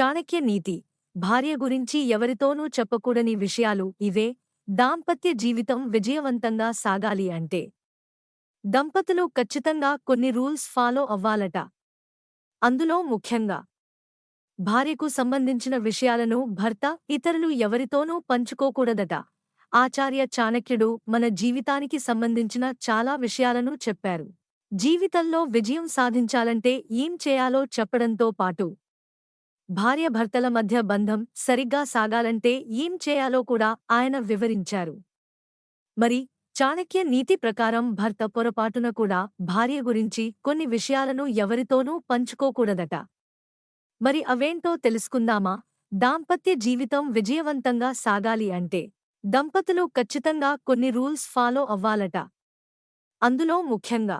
చాణక్య నీతి. భార్య గురించి ఎవరితోనూ చెప్పకూడని విషయాలు ఇవే. దాంపత్య జీవితం విజయవంతంగా సాగాలి అంటే. దంపతులు ఖచ్చితంగా కొన్ని రూల్స్ ఫాలో అవ్వాలట. అందులో ముఖ్యంగా. భార్యకు సంబంధించిన విషయాలను భర్త ఇతరులు ఎవరితోనూ పంచుకోకూడదట. ఆచార్య చాణక్యుడు మన జీవితానికి సంబంధించిన చాలా విషయాలను చెప్పారు. జీవితంలో విజయం సాధించాలంటే ఏం చేయాలో చెప్పడంతో పాటు భార్యభర్తల మధ్య బంధం సరిగ్గా సాగాలంటే ఏం చేయాలో కూడా ఆయన వివరించారు. మరి చాణక్య నీతి ప్రకారం భర్త పొరపాటున కూడా భార్య గురించి కొన్ని విషయాలను ఎవరితోనూ పంచుకోకూడదట. మరి అవేంటో తెలుసుకుందామా? దాంపత్య జీవితం విజయవంతంగా సాగాలి అంటే దంపతులు ఖచ్చితంగా కొన్ని రూల్స్ ఫాలో అవ్వాలట. అందులో ముఖ్యంగా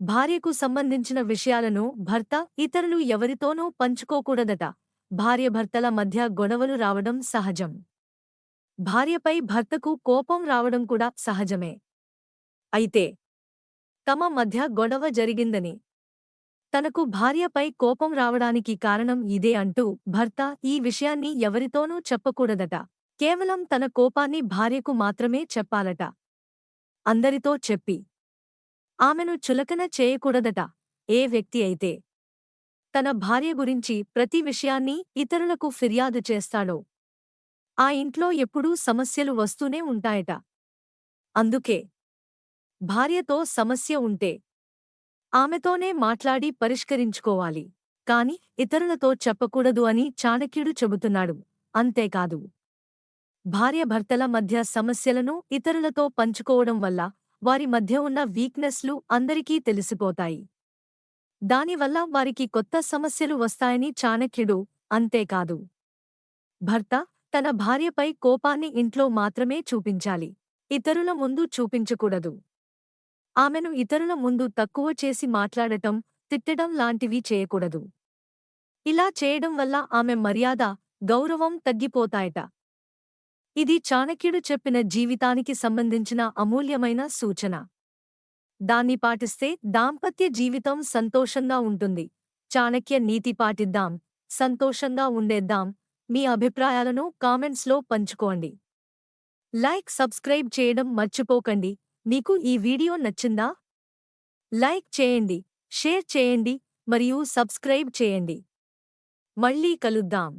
భార్యకు సంబంధించిన విషయాలను భర్త ఇతరులు ఎవరితోనూ పంచుకోకూడదట. భార్యభర్తల మధ్య గొడవలు రావడం సహజం. భార్యపై భర్తకు కోపం రావడం కూడా సహజమే. అయితే తమ మధ్య గొడవ జరిగిందని. తనకు భార్యపై కోపం రావడానికి కారణం ఇదే అంటూ భర్త ఈ విషయాన్ని ఎవరితోనూ చెప్పకూడదట. కేవలం తన కోపాన్ని భార్యకు మాత్రమే చెప్పాలట. అందరితో చెప్పి ఆమెను చులకన చేయకూడదట. ఏ వ్యక్తి అయితే తన భార్య గురించి ప్రతి విషయాన్ని ఇతరులకు ఫిర్యాదు చేస్తాడో ఆ ఇంట్లో ఎప్పుడూ సమస్యలు వస్తూనే ఉంటాయట. అందుకే భార్యతో సమస్య ఉంటే ఆమెతోనే మాట్లాడి పరిష్కరించుకోవాలి. కాని ఇతరులతో చెప్పకూడదు అని చాణక్యుడు చెబుతున్నాడు. అంతేకాదు భార్యభర్తల మధ్య సమస్యలను ఇతరులతో పంచుకోవడం వల్ల వారి మధ్య ఉన్న వీక్నెస్లు అందరికీ తెలిసిపోతాయి. దానివల్ల వారికి కొత్త సమస్యలు వస్తాయని చాణక్యుడు అంతేకాదు. భర్త తన భార్యపై కోపాన్ని ఇంట్లో మాత్రమే చూపించాలి. ఇతరుల ముందు చూపించకూడదు. ఆమెను ఇతరుల ముందు తక్కువ చేసి మాట్లాడటం తిట్టడం లాంటివి చేయకూడదు. ఇలా చేయడం వల్ల ఆమె మర్యాద గౌరవం తగ్గిపోతాయట. ఇది చాణక్యుడు చెప్పిన జీవితానికి సంబంధించిన అమూల్యమైన సూచన. దాన్ని పాటిస్తే దాంపత్య జీవితం సంతోషంగా ఉంటుంది. చాణక్య నీతి పాటిద్దాం సంతోషంగా ఉండేద్దాం. మీ అభిప్రాయాలను కామెంట్స్లో పంచుకోండి. లైక్ సబ్స్క్రైబ్ చేయడం మర్చిపోకండి. మీకు ఈ వీడియో నచ్చిందా? లైక్ చేయండి షేర్ చేయండి మరియు సబ్స్క్రైబ్ చేయండి. మళ్ళీ కలుద్దాం.